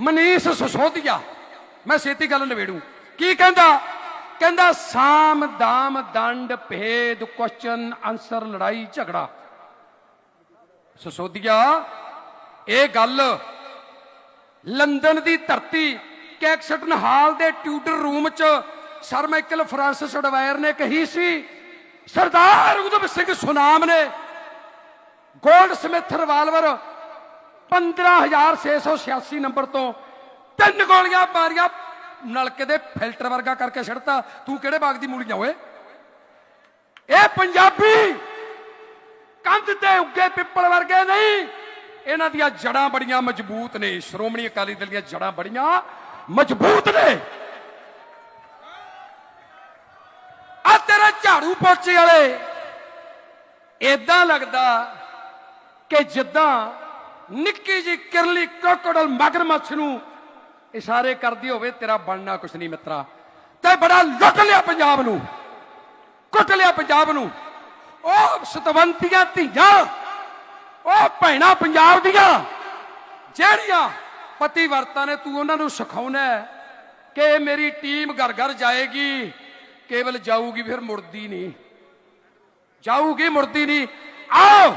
ਮਨੀਸ਼ ਸਸੋਦੀਆ ਮੈਂ ਛੇਤੀ ਗੱਲ ਨਵੇੜੂ ਕੀ ਕਹਿੰਦਾ? ਕਹਿੰਦਾ, ਸਾਮ ਦਾਮ ਦੰਡ ਭੇਦ ਕੁਐਸਚਨ ਆਨਸਰ ਲੜਾਈ ਝਗੜਾ। ਸਸੋਦੀਆ ਇਹ ਗੱਲ ਲੰਡਨ ਦੀ ਧਰਤੀ ਕੈਕਸਟਨ ਹਾਲ ਦੇ ਟਿਊਟਰ ਰੂਮ 'ਚ ਸਰ ਮਾਈਕਲ ਫਰਾਂਸਿਸ ਅਡਵਾਇਰ ਨੇ ਕਹੀ ਸੀ, ਸਰਦਾਰ ਉਦਮ ਸਿੰਘ ਸੁਨਾਮ ਨੇ ਗੋਲਡ ਸਮਿਥ ਰਿਵਾਲਵਰ 15686 ਨੰਬਰ ਤੋਂ ਤਿੰਨ ਗੋਲੀਆਂ ਮਾਰੀਆਂ। ਨਲਕੇ ਦੇ ਫਿਲਟਰ ਵਰਗਾ ਕਰਕੇ ਛੱਡਤਾ ਤੂੰ ਕਿਹੜੇ ਬਾਗ ਦੀ ਮੂਲੀਆਂ ਓਏ? ਇਹ ਪੰਜਾਬੀ ਕੰਧ ਤੇ ਉੱਗੇ ਪਿੱਪਲ ਵਰਗੇ ਨਹੀਂ। ਇਹਨਾਂ ਦੀਆਂ ਜੜਾਂ ਬੜੀਆਂ ਮਜ਼ਬੂਤ ਨੇ। ਸ਼੍ਰੋਮਣੀ ਅਕਾਲੀ ਦਲ ਦੀਆਂ ਜੜਾਂ ਬੜੀਆਂ ਮਜ਼ਬੂਤ ਨੇ। ਆ ਤੇਰੇ ਝਾੜੂ ਪੋਚੇ ਵਾਲੇ। ਇਦਾਂ ਲੱਗਦਾ ਕਿ ਜਿੱਦਾਂ ਨਿੱਕੀ ਜੀ ਕਿਰਲੀ ਕ੍ਰੋਕੋਡਲ ਮਗਰਮੱਛ ਨੂੰ ਇਸ਼ਾਰੇ ਕਰਦੀ ਹੋਵੇ, ਤੇਰਾ ਬਣਨਾ ਕੁਛ ਨਹੀਂ ਮਿੱਤਰਾ। ਤੇ ਬੜਾ ਲੁੱਟ ਲਿਆ ਪੰਜਾਬ ਨੂੰ। ਕੁੱਟ ਲਿਆ ਪੰਜਾਬ ਨੂੰ। ਉਹ ਸਤਵੰਤੀਆਂ ਧੀਆਂ, ਉਹ ਭੈਣਾ ਪੰਜਾਬ ਦੀਆਂ, ਜਿਹੜੀਆਂ ਪਤੀ ਵਰਤਾਂ ਨੇ, ਤੂੰ ਉਹਨਾਂ ਨੂੰ ਸਿਖਾਉਣਾ ਕਿ ਮੇਰੀ ਟੀਮ ਘਰ ਘਰ ਜਾਏਗੀ, ਕੇਵਲ ਜਾਊਗੀ, ਫਿਰ ਮੁੜਦੀ ਨਹੀਂ। ਜਾਊਗੀ, ਮੁੜਦੀ ਨਹੀਂ। ਆਓ!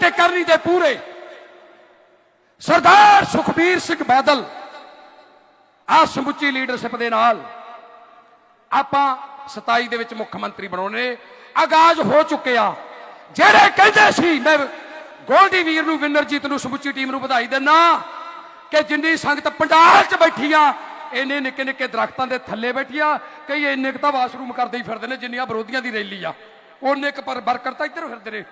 ਤੇ ਕਰਨੀ ਤੇ ਪੂਰੇ। ਸਰਦਾਰ ਸੁਖਬੀਰ ਸਿੰਘ ਬਾਦਲ ਆ ਸਮੁੱਚੀ ਲੀਡਰਸ਼ਿਪ ਦੇ ਨਾਲ ਆਪਾਂ 27 ਦੇ ਵਿੱਚ ਮੁੱਖ ਮੰਤਰੀ ਬਣਾਉਣੇ ਆਗਾਜ਼ ਹੋ ਚੁੱਕਿਆ ਜਿਹੜੇ ਕਹਿੰਦੇ ਸੀ, ਮੈਂ ਗੋਲਡੀ ਵੀਰ ਨੂੰ ਵਿਨਰਜੀਤ ਨੂੰ, ਸਮੁੱਚੀ ਟੀਮ ਨੂੰ ਵਧਾਈ ਦਿੰਨਾ ਕਿ ਜਿੰਨੀ ਸੰਗਤ ਪੰਡਾਲ 'ਚ ਬੈਠੀ ਆ, ਇੰਨੇ ਨਿੱਕੇ ਨਿੱਕੇ ਦਰਖਤਾਂ ਦੇ ਥੱਲੇ ਬੈਠੀ ਆ, ਕਈ ਇੰਨੇ ਕੁ ਤਾਂ ਵਾਸ਼ਰੂਮ ਕਰਦੇ ਹੀ ਫਿਰਦੇ ਨੇ, ਜਿੰਨੀਆਂ ਵਿਰੋਧੀਆਂ ਦੀ ਰੈਲੀ ਆ। ਉਹਨੇ ਇੱਕ ਪਰ ਵਰਕਰ ਤਾਂ ਇੱਧਰ ਫਿਰਦੇ ਨੇ।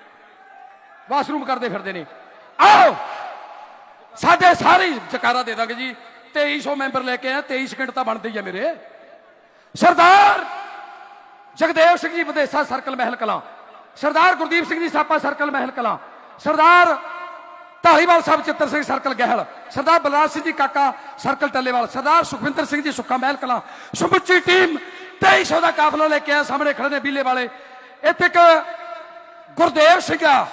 ਵਾਸ਼ਰੂਮ ਕਰਦੇ ਫਿਰਦੇ ਨੇ। ਆਓ! ਸਾਡੇ ਸਾਰੇ ਹੀ ਜਕਾਰਾ ਦੇ ਦਾਂਗੇ ਜੀ। 2300 ਮੈਂਬਰ ਲੈ ਕੇ ਆਇਆ 23 ਸਕਿੰਟ ਤਾਂ ਬਣਦੇ ਹੀ ਆ ਮੇਰੇ। ਸਰਦਾਰ ਜਗਦੇਵ ਸਿੰਘ ਜੀ ਵਿਦੇਸਾ circle Mehal Kalan. Sardar Gurdeep Singh ji ਸਾਪਾ circle Mehal Kalan. Sardar Dhaliwal Sahib Chittar Singh circle Gahil. Sardar Balraj Singh ji Kaka circle Tallewal. Sardar Sukhwinder Singh ji Sukha Mahal Kalan. ਸਮੁੱਚੀ ਟੀਮ 2300 ਦਾ ਕਾਫਲਾ ਲੈ ਕੇ ਆਇਆ, ਸਾਹਮਣੇ ਖੜੇ ਨੇ ਬੀਲੇ ਵਾਲੇ। ਇੱਥੇ ਇੱਕ ਗੁਰਦੇਵ ਸਿੰਘ ਆ।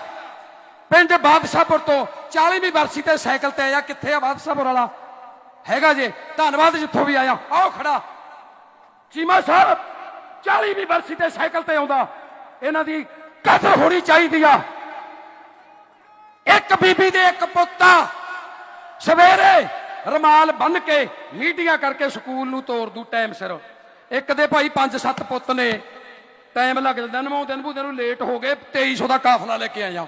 ਪਿੰਡ ਬਾਦਸ਼ਾਹਪੁਰ ਤੋਂ 40ਵੀਂ ਬਰਸੀ ਤੇ ਸਾਈਕਲ ਤੇ ਆਇਆ। ਕਿੱਥੇ ਆ ਬਾਦਸ਼ਾਹਪੁਰ ਵਾਲਾ? ਹੈਗਾ ਜੇ। ਧੰਨਵਾਦ ਜਿੱਥੋਂ ਵੀ ਆਇਆ। ਆਓ ਖੜਾ। ਚੀਮਾ ਸਾਹਿਬ 40ਵੀਂ ਬਰਸੀ ਤੇ ਸਾਈਕਲ ਤੇ ਆਉਂਦਾ। ਇਹਨਾਂ ਦੀ ਕਦਰ ਹੋਣੀ ਚਾਹੀਦੀ ਆ। ਇੱਕ ਬੀਬੀ ਦੇ ਇੱਕ ਪੁੱਤਾ ਸਵੇਰੇ ਰਮਾਲ ਬੰਨ ਕੇ ਮੀਟਿੰਗਾਂ ਕਰਕੇ ਸਕੂਲ ਨੂੰ ਤੋਰ ਦੂ ਟਾਈਮ ਸਿਰ। ਇੱਕ ਦੇ ਭਾਈ 5-7 ਪੁੱਤ ਨੇ। ਟਾਈਮ ਲੱਗ ਜਾਂਦਾ ਨਮਾਉਂਦੇ ਨੂੰ ਲੇਟ ਹੋ ਗਏ। 2300 ਦਾ ਕਾਫਲਾ ਲੈ ਕੇ ਆਇਆ।